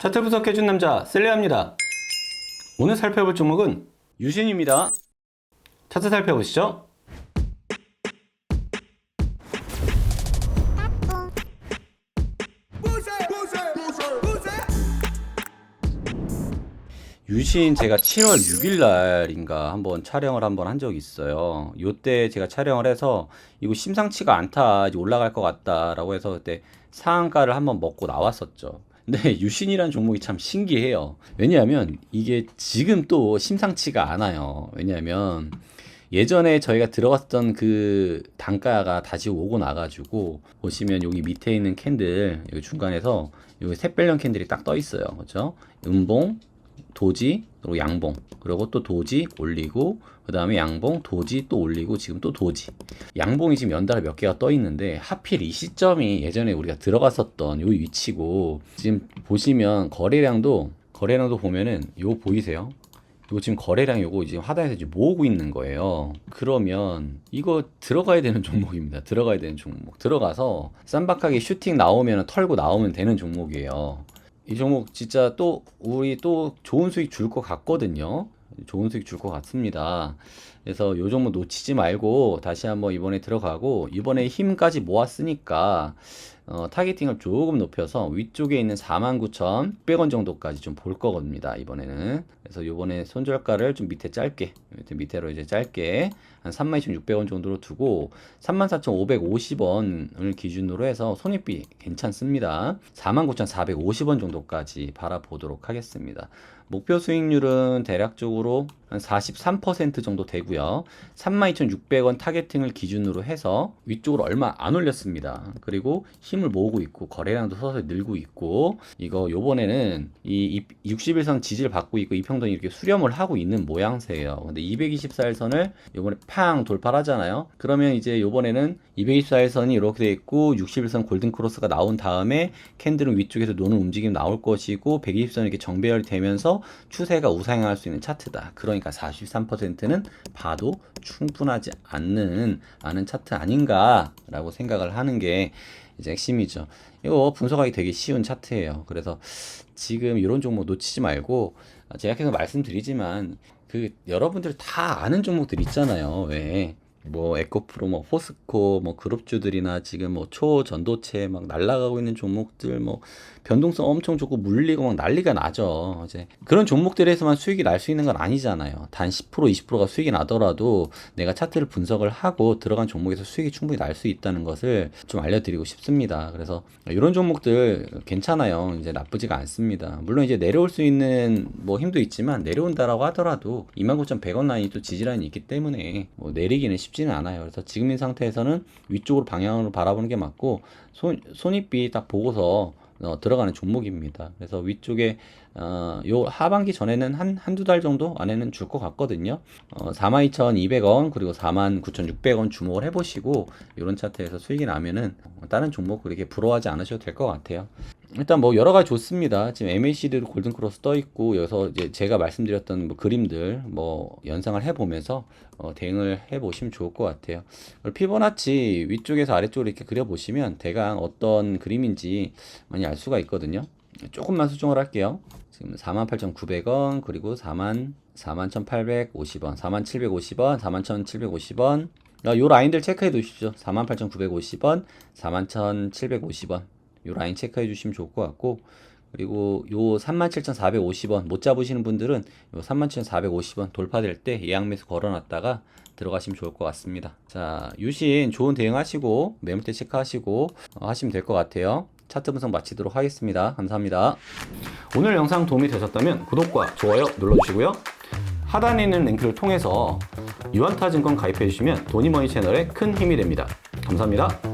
차트 분석해준 남자 셀레입니다. 오늘 살펴볼 종목은 유신입니다. 차트 살펴보시죠. 유신 제가 7월 6일 날인가 한번 촬영을 한번 한 적이 있어요. 요때 제가 촬영을 해서 이거 심상치가 않다, 이제 올라갈 것 같다라고 해서 그때 상한가를 한번 먹고 나왔었죠. 근데 유신이라는 종목이 참 신기해요. 왜냐하면 이게 지금 또 심상치가 않아요. 왜냐하면 예전에 저희가 들어갔던 그 단가가 다시 오고 나가지고 보시면 여기 밑에 있는 캔들 여기 중간에서 여기 샛별령 캔들이 딱 떠 있어요. 그렇죠? 음봉, 도지, 그리고 양봉, 그리고 또 도지 올리고, 그 다음에 양봉, 도지 또 올리고, 지금 또 도지. 양봉이 지금 연달아 몇 개가 떠 있는데, 하필 이 시점이 예전에 우리가 들어갔었던 요 위치고, 지금 보시면 거래량도, 거래량도 보면은 요 보이세요? 이거 지금 거래량 요거 지금 하단에서 지금 모으고 있는 거예요. 그러면 이거 들어가야 되는 종목입니다. 들어가야 되는 종목. 들어가서 쌈박하게 슈팅 나오면 털고 나오면 되는 종목이에요. 이 종목 진짜 또 우리 또 좋은 수익 줄 것 같거든요. 좋은 수익 줄 것 같습니다. 그래서 요 종목 놓치지 말고 다시 한번 이번에 들어가고 이번에 힘까지 모았으니까 어, 타겟팅을 조금 높여서 위쪽에 있는 49,600원 정도까지 좀 볼 겁니다. 이번에는. 그래서 요번에 손절가를 좀 밑에 짧게 밑으로 이제 짧게 한 32,600원 정도로 두고 34,550원을 기준으로 해서 손익비 괜찮습니다. 49,450원 정도까지 바라보도록 하겠습니다. 목표 수익률은 대략적으로 한 43% 정도 되고요. 32,600원 타겟팅을 기준으로 해서 위쪽으로 얼마 안 올렸습니다. 그리고 힘을 모으고 있고 거래량도 서서히 늘고 있고 이거 요번에는 이 60일선 지지를 받고 있고 이평선이 이렇게 수렴을 하고 있는 모양새예요. 근데 224일선을 요번에 팡 돌파하잖아요. 그러면 이제 요번에는 224일선이 이렇게 돼 있고 60일선 골든 크로스가 나온 다음에 캔들은 위쪽에서 노는 움직임 나올 것이고 120선 이렇게 정배열이 되면서 추세가 우상향할 수 있는 차트다. 그러니까 43%는 봐도 충분하지 않는 않은 차트 아닌가라고 생각을 하는 게 이제 핵심이죠. 이거 분석하기 되게 쉬운 차트예요. 그래서 지금 이런 종목 놓치지 말고 제가 계속 말씀드리지만 그 여러분들 다 아는 종목들 있잖아요. 왜? 뭐 에코프로, 뭐 포스코, 뭐 그룹주들이나 지금 뭐 초전도체 막 날아가고 있는 종목들 뭐 변동성 엄청 좋고 물리고 막 난리가 나죠. 이제 그런 종목들에서만 수익이 날 수 있는 건 아니잖아요. 단 10% 20%가 수익이 나더라도 내가 차트를 분석을 하고 들어간 종목에서 수익이 충분히 날 수 있다는 것을 좀 알려드리고 싶습니다. 그래서 이런 종목들 괜찮아요. 이제 나쁘지가 않습니다. 물론 이제 내려올 수 있는 뭐 힘도 있지만 내려온다라고 하더라도 29,100원 라인이 또 지지라인이 있기 때문에 뭐 내리기는 쉽 지는 않아요. 그래서 지금 이 상태에서는 위쪽으로 방향으로 바라보는 게 맞고 손, 손익비 딱 보고서 어, 들어가는 종목입니다. 그래서 위쪽에 어, 요 하반기 전에는 한 한두 달 정도 안에는 줄 것 같거든요. 어, 42,200원 그리고 49,600원 주목을 해보시고 이런 차트에서 수익이 나면은 다른 종목 그렇게 부러워하지 않으셔도 될 것 같아요. 일단 뭐 여러 가지 좋습니다. 지금 MACD도 골든 크로스 떠 있고 여기서 이제 제가 말씀드렸던 뭐 그림들 뭐 연상을 해 보면서 어, 대응을 해 보시면 좋을 것 같아요. 피보나치 위쪽에서 아래쪽으로 이렇게 그려 보시면 대강 어떤 그림인지 많이 알 수가 있거든요. 조금만 수정을 할게요. 지금 48,900원 그리고 4만 41,850원, 4750원, 41,750원. 아, 요 라인들 체크해 두십시오. 48,950원, 41,750원. 요 라인 체크해 주시면 좋을 것 같고 그리고 요 37,450원 못 잡으시는 분들은 요 37,450원 돌파될 때 예약 매수 걸어놨다가 들어가시면 좋을 것 같습니다. 자, 유신 좋은 대응하시고 매물대 체크하시고 어, 하시면 될 것 같아요. 차트 분석 마치도록 하겠습니다. 감사합니다. 오늘 영상 도움이 되셨다면 구독과 좋아요 눌러주시고요. 하단에 있는 링크를 통해서 유한타증권 가입해 주시면 도니머니 채널에 큰 힘이 됩니다. 감사합니다.